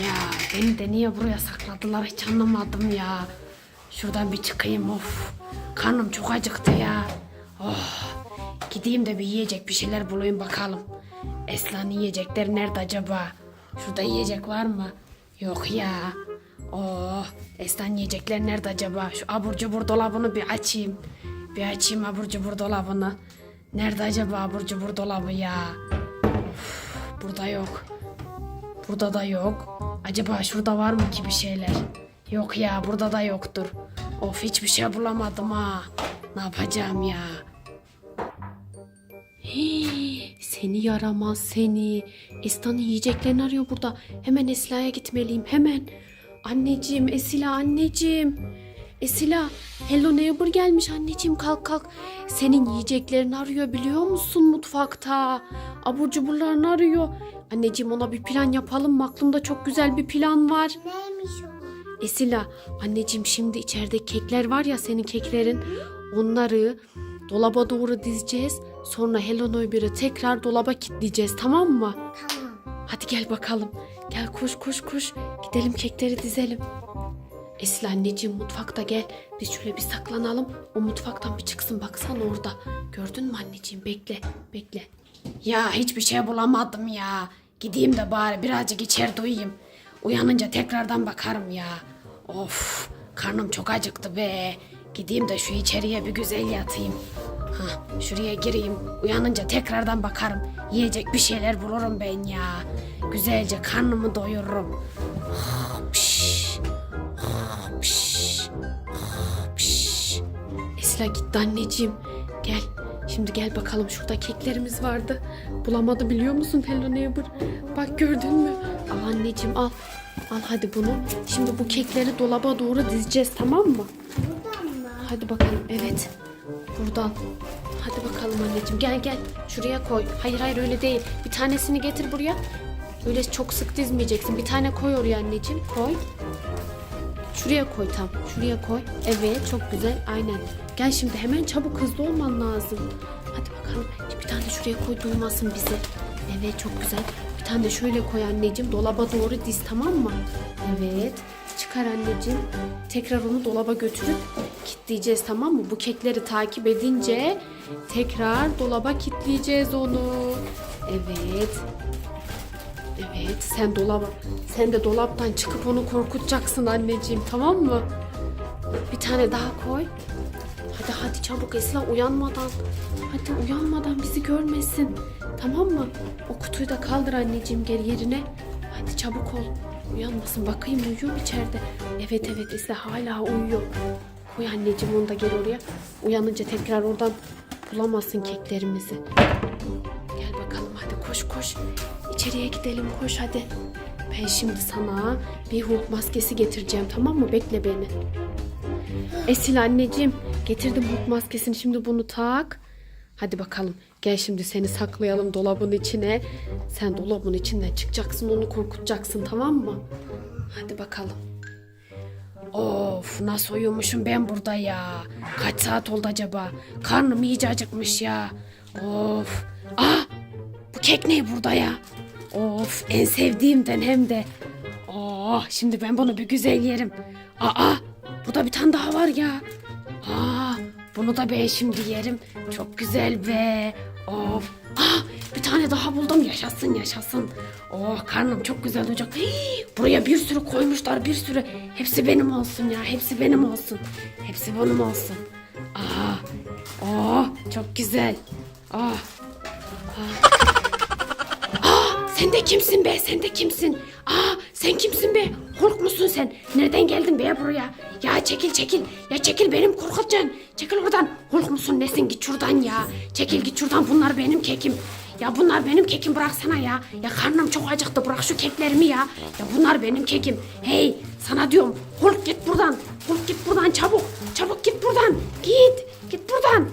ya. Beni de niye buraya sakladılar hiç anlamadım ya. Şuradan bir çıkayım of. Karnım çok acıktı ya. Oh. Gideyim de bir yiyecek bir şeyler bulayım bakalım. Eslan yiyecekleri nerede acaba? Şurada yiyecek var mı? Yok ya. Oh. Eslan yiyecekleri nerede acaba? Şu abur cubur dolabını bir açayım. Bir açayım abur cubur dolabını. Nerede acaba abur cubur dolabı ya? Uf, burada yok. Burada da yok. Acaba şurada var mı ki bir şeyler? Yok ya burada da yoktur. Of hiçbir şey bulamadım ha. Ne yapacağım ya? Hii, seni yaramaz seni. Esna'nın yiyeceklerini arıyor burada. Hemen Esila'ya gitmeliyim hemen. Anneciğim Esila anneciğim. Esila Hello Neighbor gelmiş anneciğim kalk kalk. Senin yiyeceklerini arıyor biliyor musun mutfakta? Abur cuburlarını arıyor. Anneciğim ona bir plan yapalım? Aklımda çok güzel bir plan var. Neymiş o? Esila anneciğim şimdi içeride kekler var ya senin keklerin. Onları dolaba doğru dizeceğiz. Sonra Hello Neighbor'ı tekrar dolaba kilitleyeceğiz tamam mı? Tamam. Hadi gel bakalım. Gel koş koş koş. Gidelim kekleri dizelim. Esil anneciğim mutfakta gel. Biz şöyle bir saklanalım. O mutfaktan bir çıksın baksana orada. Gördün mü anneciğim? Bekle bekle. Ya hiçbir şey bulamadım ya. Gideyim de bari birazcık içeride uyuyayım. Uyanınca tekrardan bakarım ya. Of karnım çok acıktı be. Gideyim de şu içeriye bir güzel yatayım. Hah, şuraya gireyim. Uyanınca tekrardan bakarım. Yiyecek bir şeyler bulurum ben ya. Güzelce karnımı doyururum. Hapş, Esra gitti anneciğim. Gel. Şimdi gel bakalım şurada keklerimiz vardı. Bulamadı biliyor musun Hello Neighbor? Bak gördün mü? Al anneciğim al. Al hadi bunu. Şimdi bu kekleri dolaba doğru dizeceğiz tamam mı? Buradan mı? Hadi bakalım evet. Buradan. Hadi bakalım anneciğim gel gel. Şuraya koy. Hayır hayır öyle değil. Bir tanesini getir buraya. Öyle çok sık dizmeyeceksin. Bir tane koy oraya anneciğim. Koy. Şuraya koy tam. Şuraya koy. Evet çok güzel. Aynen. Gel şimdi hemen çabuk hızlı olman lazım. Hadi bakalım. Bir tane şuraya koy duymasın bizi. Evet çok güzel. Bir tane de şöyle koy anneciğim. Dolaba doğru diz tamam mı? Evet. Çıkar anneciğim. Tekrar onu dolaba götürüp kilitleyeceğiz tamam mı? Bu kekleri takip edince tekrar dolaba kilitleyeceğiz onu. Evet. Evet sen dolaba sen de dolaptan çıkıp onu korkutacaksın anneciğim tamam mı? Bir tane daha koy. Hadi hadi çabuk Esra uyanmadan. Hadi uyanmadan bizi görmesin. Tamam mı? O kutuyu da kaldır anneciğim geri yerine. Hadi çabuk ol. Uyanmasın bakayım uyuyor mu içeride? Evet evet Esra hala uyuyor. Koy anneciğim onu da geri oraya. Uyanınca tekrar oradan bulamazsın keklerimizi. Gel bakalım hadi koş koş. İçeriye gidelim koş hadi. Ben şimdi sana bir Hulk maskesi getireceğim tamam mı? Bekle beni. Esil anneciğim getirdim Hulk maskesini şimdi bunu tak. Hadi bakalım gel şimdi seni saklayalım dolabın içine. Sen dolabın içinden çıkacaksın onu korkutacaksın tamam mı? Hadi bakalım. Of nasıl uyumuşum ben burada ya. Kaç saat oldu acaba? Karnım iyice acıkmış ya. Of. Ah bu kek ne burada ya? Of en sevdiğimden hem de. Oh şimdi ben bunu bir güzel yerim. Aa burada bir tane daha var ya. Aa bunu da ben şimdi yerim. Çok güzel be. Of. Ah bir tane daha buldum yaşasın yaşasın. Oh karnım çok güzel olacak. Buraya bir sürü koymuşlar bir sürü. Hepsi benim olsun ya hepsi benim olsun. Hepsi benim olsun. Aa, oh çok güzel. Ah. Sen de kimsin be? Sen de kimsin? Aa, sen kimsin be? Hulk musun sen? Nereden geldin be buraya? Ya çekil çekil. Ya çekil benim korkutacaksın. Çekil oradan. Hulk musun nesin? Git şuradan ya. Çekil git şuradan. Bunlar benim kekim. Ya bunlar benim kekim bıraksana ya. Ya karnım çok acıktı. Bırak şu keklerimi ya. Ya bunlar benim kekim. Hey sana diyorum. Hulk git buradan. Hulk git buradan çabuk. Çabuk git buradan. Git. Git buradan.